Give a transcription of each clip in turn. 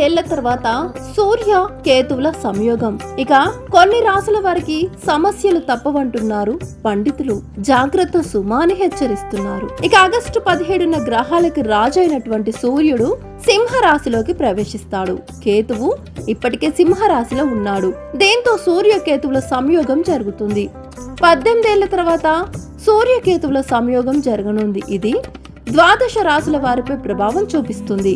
ఐదేళ్ళ తర్వాత సూర్య కేతువుల సంయోగం. ఇక కొన్ని రాసుల వారికి సమస్యలు తప్పవంటున్నారు. పండితులు జాగ్రత్త సుమాని హెచ్చరిస్తున్నారు. ఇక ఆగస్టు పదిహేడున గ్రహాలకి రాజైనటువంటి సూర్యుడు సింహ రాశిలోకి ప్రవేశిస్తాడు. కేతువు ఇప్పటికే సింహ రాశిలో ఉన్నాడు. దీంతో సూర్య కేతువుల సంయోగం జరుగుతుంది. పద్దెనిమిదేళ్ళ తర్వాత సూర్యకేతువుల సంయోగం జరగనుంది. ఇది ద్వాదశ రాశుల వారిపై ప్రభావం చూపిస్తుంది.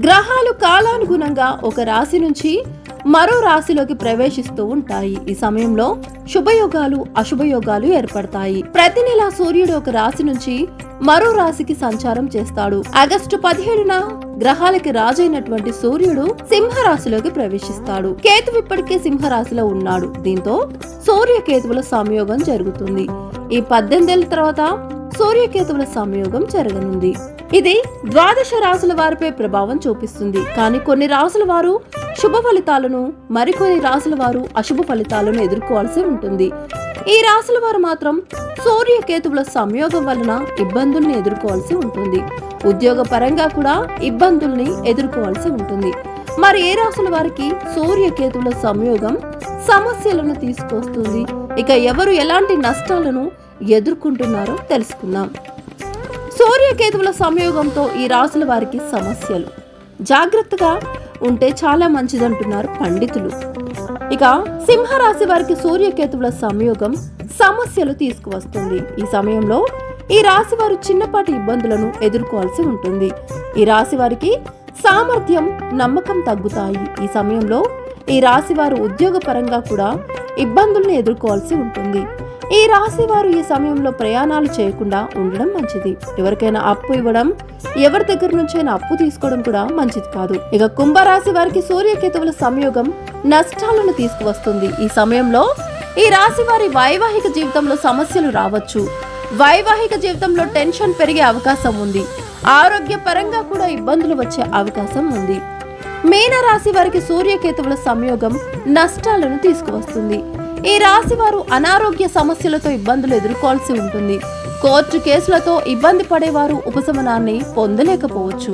గ్రహాలు కాలానుగుణంగా ఒక రాశి నుంచి మరో రాశిలోకి ప్రవేశిస్తూ ఉంటాయి. ఈ సమయంలో శుభయోగాలు అశుభయోగాలు ఏర్పడతాయి. ప్రతి నెల సూర్యుడు ఒక రాశి నుంచి మరో రాశికి సంచారం చేస్తాడు. ఆగస్టు పదిహేడున గ్రహాలకి రాజైనటువంటి సూర్యుడు సింహ రాశిలోకి ప్రవేశిస్తాడు. కేతు ఇప్పటికే సింహ రాశిలో ఉన్నాడు. దీంతో సూర్య కేతువుల సంయోగం జరుగుతుంది. ఈ పద్దెనిమిదేళ్ళ తర్వాత సూర్యకేతువుల సంయోగం జరగనుంది. ఇది ద్వాదశ రాసుల వారిపై ప్రభావం చూపిస్తుంది. కానీ కొన్ని రాసుల వారు శుభ ఫలితాలను మరికొన్ని రాసుల వారు అశుభ ఫలితాలను ఎదుర్కోవాల్సి ఉంటుంది. ఈ రాసుల వారు మాత్రం సూర్యకేతువుల సంయోగం వలన ఇబ్బందుల్ని ఎదుర్కోవాల్సి ఉంటుంది. ఉద్యోగ పరంగా కూడా ఇబ్బందుల్ని ఎదుర్కోవాల్సి ఉంటుంది. మరి ఏ రాసుల వారికి సూర్యకేతువుల సంయోగం సమస్యలను తీసుకొస్తుంది? ఇక ఎవరు ఎలాంటి నష్టాలను ఎదుర్కొంటున్నారో తెలుసుకుందాం. సూర్యకేతువుల సంయోగంతో ఈ రాసుల వారికి సమస్యలు. జాగ్రత్తగా ఉంటే చాలా మంచిదంటున్నారు పండితులు. ఇక సింహరాశి వారికి సూర్యకేతువుల సంయోగం సమస్యలు తీసుకువస్తుంది. ఈ సమయంలో ఈ రాశి వారు చిన్నపాటి ఇబ్బందులను ఎదుర్కోవాల్సి ఉంటుంది. ఈ రాశి వారికి సామర్థ్యం నమ్మకం తగ్గుతాయి. ఈ సమయంలో ఈ రాశి వారు ఉద్యోగపరంగా కూడా ఇబ్బందులను ఎదుర్కోవాల్సి ఉంటుంది. ఈ రాశి వారు ఈ సమయంలో ప్రయాణాలు చేయకుండా ఉండడం మంచిది. ఎవరికైనా అప్పు ఇవ్వడం ఎవరి దగ్గర నుంచైనా అప్పు తీసుకోవడం కూడా మంచిది కాదు. ఇక కుంభరాశి వారికి సూర్యకేతువుల సంయోగం నష్టాలను తీసుకువస్తుంది. ఈ సమయంలో ఈ రాశి వారి వైవాహిక జీవితంలో సమస్యలు రావచ్చు. వైవాహిక జీవితంలో టెన్షన్ పెరిగే అవకాశం ఉంది. ఆరోగ్యపరంగా కూడా ఇబ్బందులు వచ్చే అవకాశం ఉంది. మీనరాశి వారికి సూర్యకేతువుల సంయోగం నష్టాలను తీసుకువస్తుంది. ఈ రాశి వారు అనారోగ్య సమస్యలతో ఇబ్బందులు ఎదుర్కోవాల్సి ఉంటుంది. కోర్టు కేసులతో ఇబ్బంది పడేవారు ఉపశమనాన్ని పొందలేకపోవచ్చు.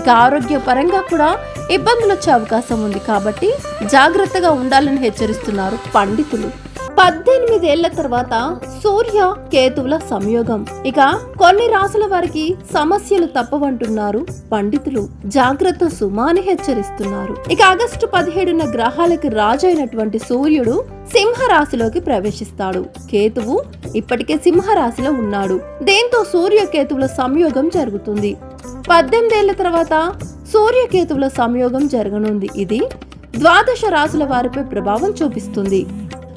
ఇక ఆరోగ్య పరంగా కూడా ఇబ్బందులు వచ్చే అవకాశం ఉంది కాబట్టి జాగ్రత్తగా ఉండాలని హెచ్చరిస్తున్నారు పండితులు. పద్దెనిమిదేళ్ళ తర్వాత సూర్య కేతువుల సంయోగం. ఇక కొన్ని రాసుల వారికి సమస్యలు తప్పవంటున్నారు పండితులు. జాగ్రత్త సుమాని హెచ్చరిస్తున్నారు. ఇక ఆగస్టు పదిహేడున గ్రహాలకి రాజైనటువంటి సూర్యుడు సింహ రాశిలోకి ప్రవేశిస్తాడు. కేతువు ఇప్పటికే సింహ రాశిలో ఉన్నాడు. దీంతో సూర్య కేతువుల సంయోగం జరుగుతుంది? పద్దెనిమిదేళ్ళ తర్వాత సూర్యకేతువుల సంయోగం జరగనుంది. ఇది ద్వాదశ రాశుల వారిపై ప్రభావం చూపిస్తుంది.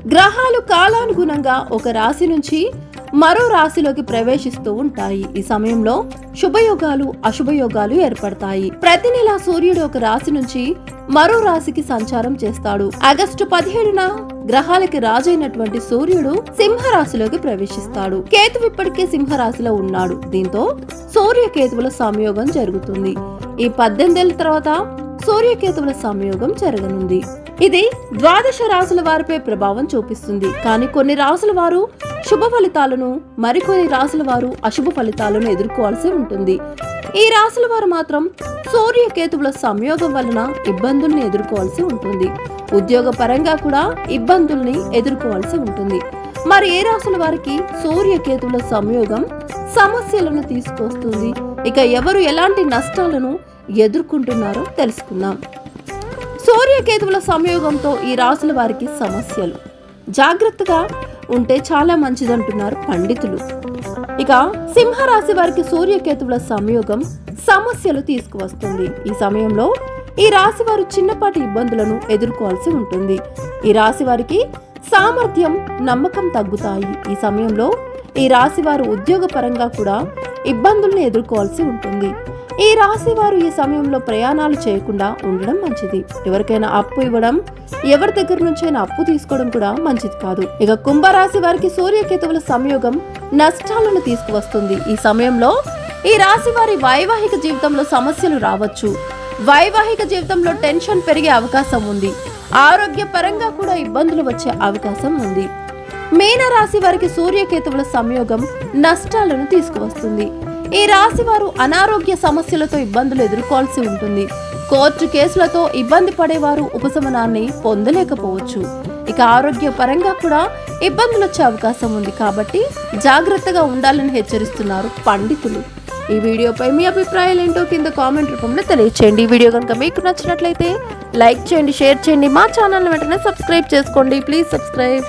గ్రహాలు కాలానుగుణంగా ఒక రాశి నుంచి మరో రాశిలోకి ప్రవేశిస్తూ ఉంటాయి. ఈ సమయంలో శుభయోగాలు అశుభయోగాలు ఏర్పడతాయి. ప్రతి నెల సూర్యుడు ఒక రాశి నుంచి మరో రాశికి సంచారం చేస్తాడు. ఆగస్టు పదిహేడున గ్రహాలకి రాజైనటువంటి సూర్యుడు సింహ రాశిలోకి ప్రవేశిస్తాడు. కేతు ఇప్పటికే సింహ రాశిలో ఉన్నాడు. దీంతో సూర్య కేతువుల సంయోగం జరుగుతుంది. ఈ పద్దెనిమిదేళ్ళ తర్వాత సూర్యకేతువుల సంయోగం జరగనుంది. ఇది ద్వాదశ రాసుల వారిపై ప్రభావం చూపిస్తుంది. కానీ కొన్ని రాసుల వారు శుభ ఫలితాలను మరికొన్ని రాసుల వారు అశుభ ఫలితాలను ఎదుర్కోవాల్సి ఉంటుంది. ఈ రాసుల వారు మాత్రం సూర్యకేతువుల సంయోగం వలన ఇబ్బందుల్ని ఎదుర్కోవాల్సి ఉంటుంది. ఉద్యోగ పరంగా కూడా ఇబ్బందుల్ని ఎదుర్కోవాల్సి ఉంటుంది. మరి ఏ రాసుల వారికి సూర్యకేతువుల సంయోగం సమస్యలను తీసుకొస్తుంది? ఇక ఎవరు ఎలాంటి నష్టాలను ఎదుర్కొంటున్నారో తెలుసుకుందాం. సూర్యకేతువుల సంయోగంతో ఈ రాసుల వారికి సమస్యలు. జాగ్రత్తగా ఉంటే చాలా మంచిదంటున్నారు పండితులు. ఇక సింహరాశి వారికి సూర్యకేతువుల సంయోగం సమస్యలు తీసుకువస్తుంది. ఈ సమయంలో ఈ రాశి వారు చిన్నపాటి ఇబ్బందులను ఎదుర్కోవాల్సి ఉంటుంది. ఈ రాశి వారికి సామర్థ్యం నమ్మకం తగ్గుతాయి. ఈ సమయంలో ఈ రాశి వారు ఉద్యోగపరంగా కూడా ఇబ్బందుల్ని ఎదుర్కోవాల్సి ఉంటుంది. ఈ రాశి వారు ఈ సమయంలో ప్రయాణాలు చేయకుండా ఉండడం మంచిది. ఎవరికైనా అప్పు ఇవ్వడం ఎవరి దగ్గర నుంచైనా అప్పు తీసుకోవడం కూడా మంచిది కాదు. ఇక కుంభరాశి వారికి సూర్యకేతువుల సంయోగం నష్టాలను తీసుకువస్తుంది. ఈ సమయంలో ఈ రాశి వారి వైవాహిక జీవితంలో సమస్యలు రావచ్చు. వైవాహిక జీవితంలో టెన్షన్ పెరిగే అవకాశం ఉంది. ఆరోగ్య పరంగా కూడా ఇబ్బందులు వచ్చే అవకాశం ఉంది. మీన రాశి వారికి సూర్యకేతువుల సంయోగం నష్టాలను తీసుకువస్తుంది. ఈ రాశి వారు అనారోగ్య సమస్యలతో ఇబ్బందులు ఎదుర్కోవాల్సి ఉంటుంది. కోర్టు కేసులతో ఇబ్బంది పడేవారు ఉపశమనాన్ని పొందలేకపోవచ్చు. ఇక ఆరోగ్య పరంగా కూడా ఇబ్బందులు వచ్చే అవకాశం ఉంది కాబట్టి జాగ్రత్తగా ఉండాలని హెచ్చరిస్తున్నారు పండితులు. ఈ వీడియోపై మీ అభిప్రాయాలు ఏంటో కింద కామెంట్ రూపంలో తెలియచేయండి. ఈ వీడియో కనుక మీకు నచ్చినట్లయితే లైక్ చేయండి షేర్ చేయండి. మా ఛానల్ వెంటనే సబ్స్క్రైబ్ చేసుకోండి. Please subscribe.